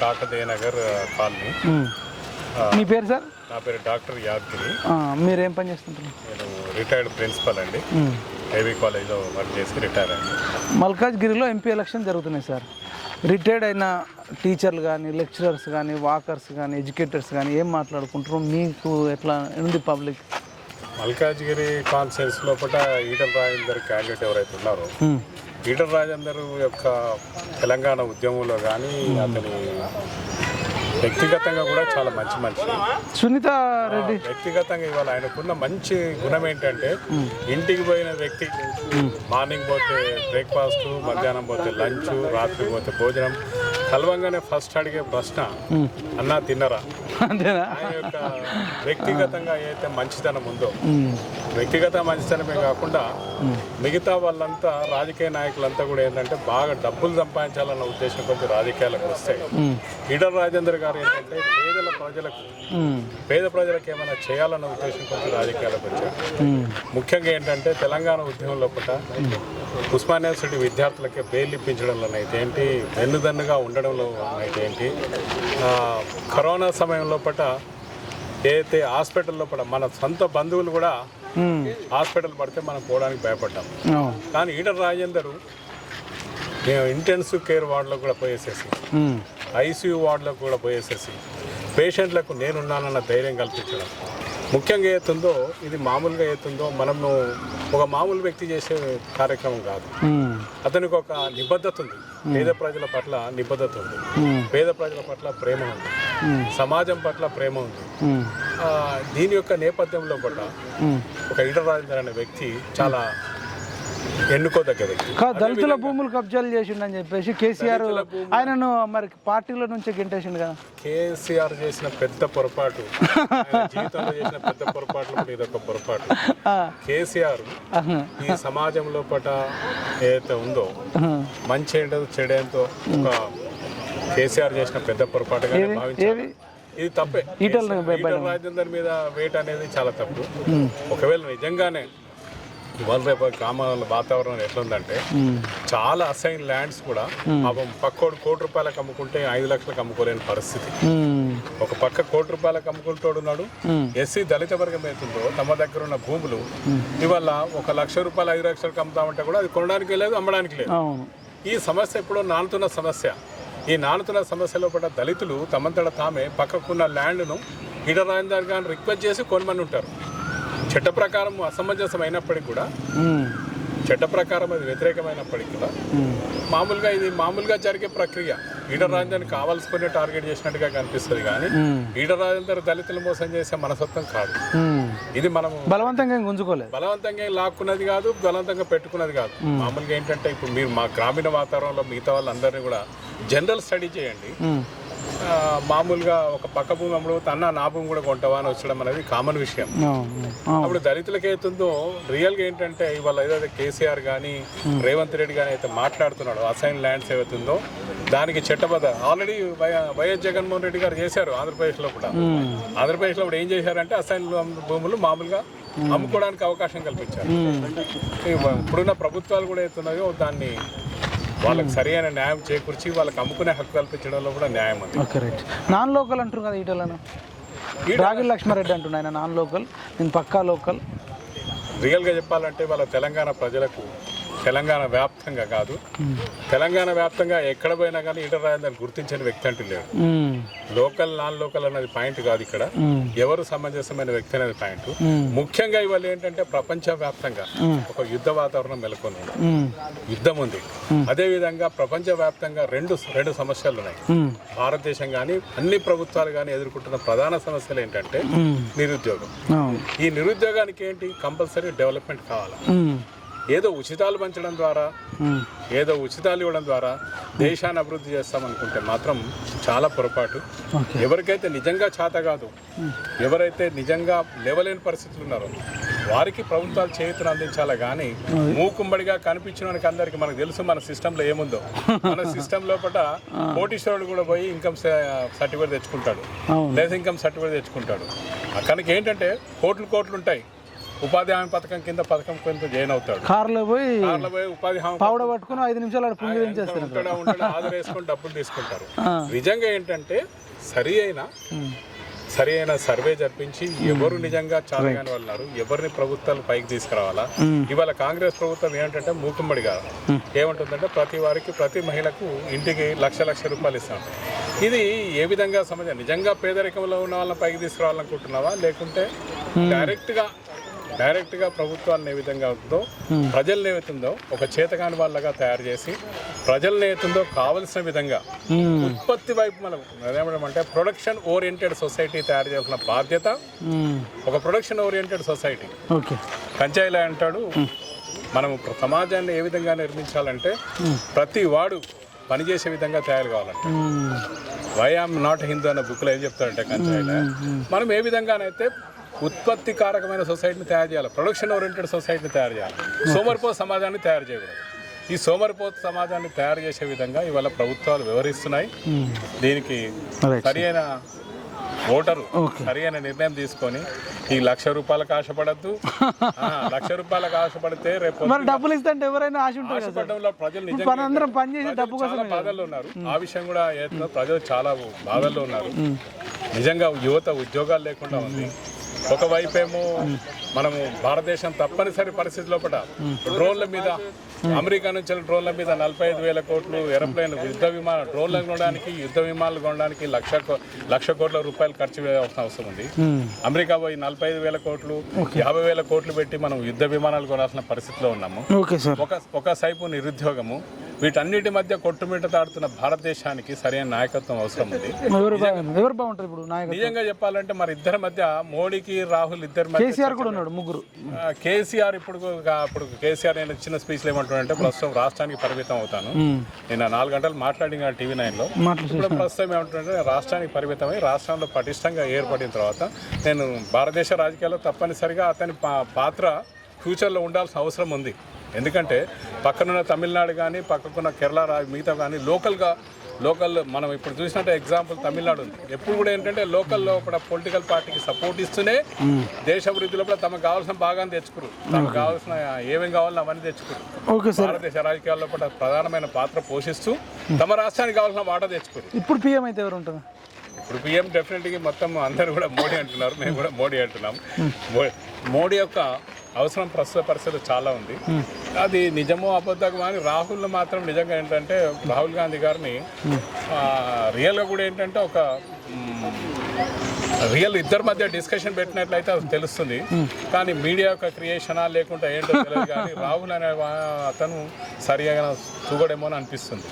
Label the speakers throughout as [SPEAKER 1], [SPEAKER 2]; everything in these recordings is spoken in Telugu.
[SPEAKER 1] కాకతీయ నగర్ కాలనీ.
[SPEAKER 2] మీ పేరు సార్?
[SPEAKER 1] నా పేరు డాక్టర్ యాదగిరి.
[SPEAKER 2] మీరేం పని చేస్తుంటారు?
[SPEAKER 1] నేను రిటైర్డ్ ప్రిన్సిపల్ అండి. ఏవీ కాలేజ్లో వర్క్ చేసి రిటైర్ అయ్యాను.
[SPEAKER 2] మల్కాజ్గిరిలో ఎంపీ ఎలక్షన్ జరుగుతున్నాయి సార్. రిటైర్డ్ అయిన టీచర్లు కానీ లెక్చరర్స్ కానీ వాకర్స్ కానీ ఎడ్యుకేటర్స్ కానీ ఏం మాట్లాడుకుంటారు మీకు ఎట్లా ఉంది పబ్లిక్?
[SPEAKER 1] మల్కాజ్గిరి కాన్ఫరెన్స్ లోపల ఈటల రాజేందర్ క్యాండిడేట్ ఎవరైతే ఉన్నారో ఈటల రాజేందర్ యొక్క తెలంగాణ ఉద్యమంలో కానీ అతని వ్యక్తిగతంగా కూడా చాలా మంచి మనిషి.
[SPEAKER 2] సునీత రెడ్డి.
[SPEAKER 1] వ్యక్తిగతంగా ఇవాళ ఆయనకున్న మంచి గుణం ఏంటంటే ఇంటికి పోయిన వ్యక్తి మార్నింగ్ పోతే బ్రేక్ఫాస్ట్ మధ్యాహ్నం పోతే లంచ్ రాత్రి పోతే భోజనం కలవంగానే ఫస్ట్ అడిగే ప్రశ్న అన్నా తిన్నరా?
[SPEAKER 2] అంతేనా?
[SPEAKER 1] ఆయన యొక్క వ్యక్తిగతంగా ఏదైతే మంచితనం ఉందో వ్యక్తిగత మంచితనమే కాకుండా మిగతా వాళ్ళంతా రాజకీయ నాయకులంతా కూడా ఏంటంటే బాగా డబ్బులు సంపాదించాలన్న ఉద్దేశం కొద్ది రాజకీయాలకు వస్తాయి
[SPEAKER 2] ఈడల
[SPEAKER 1] రాజేంద్ర రాజేందర్ గారు ఏంటంటే పేదల ప్రజలకు పేద ప్రజలకు ఏమైనా చేయాలన్న ఉద్దేశం కొద్ది రాజకీయాలకు వచ్చారు. ముఖ్యంగా ఏంటంటే తెలంగాణ ఉద్యమం లోపల ఉస్మానియా యూనివర్సిటీ విద్యార్థులకి బెయిల్ ఇప్పించడంలో అయితే ఏంటి వెన్నుదన్నుగా ఉండడంలో అయితే ఏంటి కరోనా సమయం లోపల ఏదైతే హాస్పిటల్ లోపల మన సొంత బంధువులు కూడా. హాస్పిటల్ పడితే మనం పోవడానికి భయపడ్డాం. కానీ ఈటల రాజేందరు మేము ఇంటెన్సివ్ కేర్ వార్డులో కూడా పోయేసేసి. ఐసీయూ వార్డులో కూడా పోయేసేసి పేషెంట్లకు నేనున్నానన్న ధైర్యం కల్పించడం ముఖ్యంగా ఏతుందో ఇది మామూలుగా ఏతుందో మనము ఒక మామూలు వ్యక్తి చేసే కార్యక్రమం కాదు. అతనికి ఒక నిబద్ధత ఉంది పేద ప్రజల పట్ల నిబద్ధత ఉంది. పేద ప్రజల పట్ల ప్రేమ ఉంది. సమాజం పట్ల ప్రేమ ఉంది దీని యొక్క నేపథ్యంలో
[SPEAKER 2] మ్మ్.
[SPEAKER 1] ఒక ఈటల రాజేందర్ అనే వ్యక్తి చాలా ఎన్నుకోదగ్గ
[SPEAKER 2] దళితుల భూములు కబ్జాలు చేసిండని చెప్పేసి కేసీఆర్ ఆయనను మరి పార్టీలో నుంచి గెంటేసిండు కదా.
[SPEAKER 1] కేసీఆర్ చేసిన పెద్ద పొరపాటు జీవితంలో చేసిన పెద్ద పొరపాట్లు ఇదొక పొరపాటు. కేసీఆర్. ఈ సమాజంలో పట ఏదైతే ఉందో. మంచి ఏంటో చెడేంతో ఒక కేసీఆర్ చేసిన పెద్ద పొరపాటుగా
[SPEAKER 2] ఏవి
[SPEAKER 1] ఇది తప్పే.
[SPEAKER 2] ఈటల
[SPEAKER 1] ఈటల రాజేందర్ మీద వేట్ అనేది చాలా తప్పు. ఒకవేళ నిజంగానే ఇవాళ రేపు గ్రామాల వాతావరణం ఎట్లుందంటే. చాలా అసైన్ ల్యాండ్స్ కూడా పాపం పక్కోడు కోటి రూపాయలకు అమ్ముకుంటే ఐదు లక్షలకు అమ్ముకోలేని పరిస్థితి. ఒక పక్క కోటి రూపాయలకు అమ్ముకుంటోడు ఉన్నాడు. ఎస్సీ దళిత వర్గం అవుతుందో తమ దగ్గర ఉన్న భూములు ఇవాళ ఒక లక్ష రూపాయలు ఐదు లక్షలకు అమ్ముతామంటే కూడా అది కొనడానికి లేదు అమ్మడానికి లేదు. ఈ సమస్య ఎప్పుడో నానుతున్న సమస్య. ఈ నానుతున్న సమస్యలో పడ్డ దళితులు తమంతట తామే పక్కకున్న ల్యాండ్ను ఈడరాజేందర్ గారిని రిక్వెస్ట్ చేసి కొనమని ఉంటారు. చట్ట ప్రకారం అసమంజసం అయినప్పటికీ కూడా. చట్ట ప్రకారం అది వ్యతిరేకమైనప్పటికీ కూడా
[SPEAKER 2] మ్మ్.
[SPEAKER 1] మామూలుగా ఇది మామూలుగా జరిగే ప్రక్రియ ఈడర్ రాజేందర్ని కావాల్సుకునే టార్గెట్ చేసినట్టుగా కనిపిస్తుంది కానీ. ఈడర్ రాజేందర్ దళితులు మోసం చేసే మనసత్వం కాదు. ఇది మనము
[SPEAKER 2] బలవంతంగా గుంజుకోలేదు
[SPEAKER 1] బలవంతంగా లాక్కున్నది కాదు బలవంతంగా పెట్టుకున్నది కాదు మామూలుగా ఏంటంటే ఇప్పుడు మీరు మా గ్రామీణ వాతావరణంలో మిగతా వాళ్ళందరినీ కూడా జనరల్ స్టడీ చేయండి మామూలుగా ఒక పక్క భూమి అమ్ముడు అన్న నా భూమి కూడా కొంటావా అని వచ్చడం అనేది కామన్ విషయం. అప్పుడు దళితులకు ఏతుందో రియల్గా ఏంటంటే ఇవాళ ఏదైతే కేసీఆర్ కానీ రేవంత్ రెడ్డి కానీ అయితే మాట్లాడుతున్నాడు అసైన్ ల్యాండ్స్ ఏవైతుందో దానికి చట్టబద్ధ. ఆల్రెడీ వైఎస్ జగన్మోహన్ రెడ్డి గారు చేశారు ఆంధ్రప్రదేశ్లో కూడా. ఆంధ్రప్రదేశ్లో ఇప్పుడు ఏం చేశారంటే అసైన్ భూములు మామూలుగా అమ్ముకోవడానికి అవకాశం కల్పించారు. ఇప్పుడున్న ప్రభుత్వాలు కూడా ఏతున్నాయో దాన్ని వాళ్ళకి సరైన న్యాయం చేకూర్చి వాళ్ళకి అమ్ముకునే హక్కు కల్పించడంలో కూడా న్యాయం ఉంది.
[SPEAKER 2] Okay right. నాన్ లోకల్ అంటారు కదా ఈటలను? రాగిల్ లక్ష్మారెడ్డి అంటున్నా ఆయన నాన్ లోకల్ నేను పక్కా లోకల్.
[SPEAKER 1] రియల్గా చెప్పాలంటే వాళ్ళ తెలంగాణ ప్రజలకు తెలంగాణ వ్యాప్తంగా కాదు తెలంగాణ వ్యాప్తంగా ఎక్కడ పోయినా కానీ ఇంటర్ రాజధాని గుర్తించని వ్యక్తి అంటూ లేడు. లోకల్ నాన్ లోకల్ అనేది పాయింట్ కాదు ఇక్కడ. ఎవరు సమంజసమైన వ్యక్తి అనేది పాయింట్. ముఖ్యంగా ఇవాళ ఏంటంటే ప్రపంచ వ్యాప్తంగా ఒక యుద్ధ వాతావరణం నెలకొని. యుద్ధం ఉంది అదే విధంగా ప్రపంచ వ్యాప్తంగా రెండు రెండు సమస్యలు ఉన్నాయి. భారతదేశం కానీ అన్ని ప్రభుత్వాలు కానీ ఎదుర్కొంటున్న ప్రధాన సమస్యలు ఏంటంటే. నిరుద్యోగం. ఈ నిరుద్యోగానికి ఏంటి కంపల్సరీ డెవలప్మెంట్ కావాలి. ఏదో ఉచితాలు పంచడం ద్వారా. ఏదో ఉచితాలు ఇవ్వడం ద్వారా దేశాన్ని అభివృద్ధి చేస్తామనుకుంటే మాత్రం చాలా పొరపాటు. ఎవరికైతే నిజంగా చేత కాదు ఎవరైతే నిజంగా లేవలేని పరిస్థితులు ఉన్నారో వారికి ప్రభుత్వాలు చేతులు అందించాలి కానీ మూకుమ్మడిగా కనిపించిన వానికి అందరికి మనకు తెలుసు మన సిస్టంలో ఏముందో. మన సిస్టమ్ లోపల కోటీశ్వరుడు కూడా పోయి ఇన్కమ్ సర్టిఫికేట్ తెచ్చుకుంటాడు. లేదా ఇన్కమ్ సర్టిఫికేట్ తెచ్చుకుంటాడు. అక్కడికి ఏంటంటే కోట్లు కోట్లు ఉంటాయి. ఉపాధి హామీ పథకం కింద పథకం కింద జాయిన్ అవుతాడు.
[SPEAKER 2] కార్లో పోయి
[SPEAKER 1] కార్లో పోయి ఉపాధి హామీ
[SPEAKER 2] పావుడ పట్టుకుని ఐదు నిమిషాలు పుంగి
[SPEAKER 1] ఆధార్ వేసుకొని డబ్బులు తీసుకుంటారు. నిజంగా ఏంటంటే సరి అయిన సరి అయిన సర్వే జరిపించి ఎవరు నిజంగా చాలగాని వాళ్ళు ఎవరిని ప్రభుత్వాలు పైకి తీసుకురావాలా? ఇవాళ కాంగ్రెస్ ప్రభుత్వం ఏంటంటే మూకుమ్మడిగా ఏమంటుందంటే ప్రతి వారికి ప్రతి మహిళకు ఇంటికి లక్ష లక్ష రూపాయలు ఇస్తాం. ఇది ఏ విధంగా సమాజం నిజంగా పేదరికంలో ఉన్న వాళ్ళని పైకి తీసుకురావాలనుకుంటున్నావా? లేకుంటే డైరెక్ట్గా డైరెక్ట్గా ప్రభుత్వాలను ఏ విధంగా ఉంటుందో ప్రజలను ఏవైతుందో ఒక చేతకాని వాళ్ళగా తయారు చేసి ప్రజలను ఏతుందో కావలసిన విధంగా ఉత్పత్తి వైపు మనం అదేమంటే ప్రొడక్షన్ ఓరియంటెడ్ సొసైటీ తయారు చేయాల్సిన బాధ్యత ఒక ప్రొడక్షన్ ఓరియంటెడ్ సొసైటీ. కంచాయిలా అంటాడు. మనం సమాజాన్ని ఏ విధంగా నిర్మించాలంటే ప్రతి వాడు పనిచేసే విధంగా తయారు కావాలంట. వై ఆమ్ నాట్ హిందూ అనే బుక్లో ఏం చెప్తాడంటే కంచాయిలా మనం ఏ విధంగానైతే ఉత్పత్తి కారకమైన సొసైటీని తయారు చేయాలి. ప్రొడక్షన్ ఓరియంటెడ్ సొసైటీని తయారు చేయాలి. సోమరిపో సమాజాన్ని తయారు చేయకూడదు. ఈ సోమరిపోతు సమాజాన్ని తయారు చేసే విధంగా ఇవాళ ప్రభుత్వాలు వ్యవహరిస్తున్నాయి
[SPEAKER 2] ఉమ్,
[SPEAKER 1] దీనికి
[SPEAKER 2] రైట్
[SPEAKER 1] సరి అయిన ఓటరు. సరి అయిన నిర్ణయం తీసుకొని ఈ లక్ష రూపాయలకు ఆశపడద్దు. లక్ష రూపాయలకు ఆశపడితే రేపు
[SPEAKER 2] డబ్బులు ఇస్తుంటే ఎవరైనా ఆశ
[SPEAKER 1] ఆశపడడంలో ప్రజలు నిజంగా బాధల్లో ఉన్నారు. ఆ విషయం కూడా ప్రజలు చాలా బాధల్లో ఉన్నారు. నిజంగా యువత ఉద్యోగాలు లేకుండా ఉంది. ఒకవైపు ఏమో మనము భారతదేశం తప్పనిసరి పరిస్థితి లోపల డ్రోన్ల మీద అమెరికా నుంచి డ్రోన్ల మీద నలభై ఐదు వేల కోట్లు ఏరోప్లేన్ యుద్ధ విమాన డ్రోన్లు కొనడానికి యుద్ధ విమానాలు కొనడానికి లక్ష కో- లక్ష కోట్ల రూపాయలు ఖర్చు చేయాల్సిన అవసరం ఉంది. అమెరికా పోయి నలభై ఐదు వేల కోట్లు యాభై వేల కోట్లు పెట్టి మనం యుద్ధ విమానాలు కొనాల్సిన పరిస్థితిలో ఉన్నాము. ఒక ఒక సైపు నిరుద్యోగము వీటన్నిటి మధ్య కొట్టుమిట్ట తాడుతున్న భారతదేశానికి సరైన నాయకత్వం అవసరం ఉంది.
[SPEAKER 2] ఇప్పుడు
[SPEAKER 1] నిజంగా చెప్పాలంటే మరి ఇద్దరి మధ్య మోడీకి రాహుల్ ఇద్దరి మధ్య
[SPEAKER 2] కేసీఆర్ కూడా ఉన్నాడు ముగ్గురు.
[SPEAKER 1] కేసీఆర్ ఇప్పుడు ఇప్పుడు కేసీఆర్ నేను చిన్న స్పీచ్లో ఏమంటున్నాడంటే ప్రస్తుతం రాష్ట్రానికి పరిమితం అవుతాను. నిన్న నాలుగు గంటలు మాట్లాడిన టీవీ నైన్లో. ఇప్పుడు ప్రస్తుతం ఏమంటుంటే రాష్ట్రానికి పరిమితమై రాష్ట్రంలో పటిష్టంగా ఏర్పడిన తర్వాత నేను భారతదేశ రాజకీయాల్లో తప్పనిసరిగా అతని పాత్ర ఫ్యూచర్లో ఉండాల్సిన అవసరం ఉంది. ఎందుకంటే పక్కనున్న తమిళనాడు కానీ పక్కకున్న కేరళ మిగతా కానీ లోకల్గా లోకల్ మనం ఇప్పుడు చూసినట్టు ఎగ్జాంపుల్ తమిళనాడు ఉంది. ఎప్పుడు కూడా ఏంటంటే లోకల్లో కూడా పొలిటికల్ పార్టీకి సపోర్ట్ ఇస్తూనే దేశ అభివృద్ధిలో కూడా తమకు కావాల్సిన భాగాన్ని తెచ్చుకురు. తమకు కావాల్సిన ఏమేమి కావాలో అవన్నీ తెచ్చుకురు. భారతదేశ రాజకీయాల్లో కూడా ప్రధానమైన పాత్ర పోషిస్తూ తమ రాష్ట్రానికి కావాల్సిన వాటా తెచ్చుకోరు.
[SPEAKER 2] ఇప్పుడు పిఎం అయితే ఎవరు ఉంటారు?
[SPEAKER 1] ఇప్పుడు పిఎం డెఫినెట్గా మొత్తం అందరూ కూడా మోడీ అంటున్నారు. మేము కూడా మోడీ అంటున్నాం. మోడీ యొక్క అవసరం ప్రస్తుత పరిస్థితులు చాలా ఉంది. అది నిజమో అబద్ధమో అని రాహుల్ మాత్రం నిజంగా ఏంటంటే రాహుల్ గాంధీ గారిని రియల్గా కూడా ఏంటంటే ఒక రియల్ ఇద్దరి మధ్య డిస్కషన్ పెట్టినట్లయితే అది తెలుస్తుంది. కానీ మీడియా యొక్క క్రియేషనా లేకుంటే ఏంటో తెలియదు కానీ రాహుల్ అనే అతను సరిగా చూగడేమో అని అనిపిస్తుంది.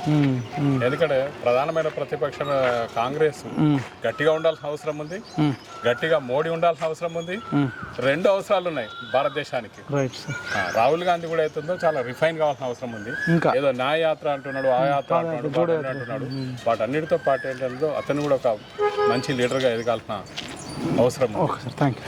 [SPEAKER 1] ఎందుకంటే ప్రధానమైన ప్రతిపక్షం కాంగ్రెస్ గట్టిగా ఉండాల్సిన అవసరం ఉంది. గట్టిగా మోడీ ఉండాల్సిన అవసరం ఉంది. రెండు అవసరాలు ఉన్నాయి భారతదేశానికి. రాహుల్ గాంధీ కూడా అవుతుందో చాలా రిఫైన్ కావాల్సిన అవసరం ఉంది. ఏదో నా యాత్ర అంటున్నాడు ఆ యాత్ర అంటున్నాడు అంటున్నాడు. వాటన్నిటితో పాటు ఏంటంటే అతను కూడా ఒక మంచి లీడర్గా ఎదగాల్సిన అవసరం ఉంది
[SPEAKER 2] okay sir thank you thank you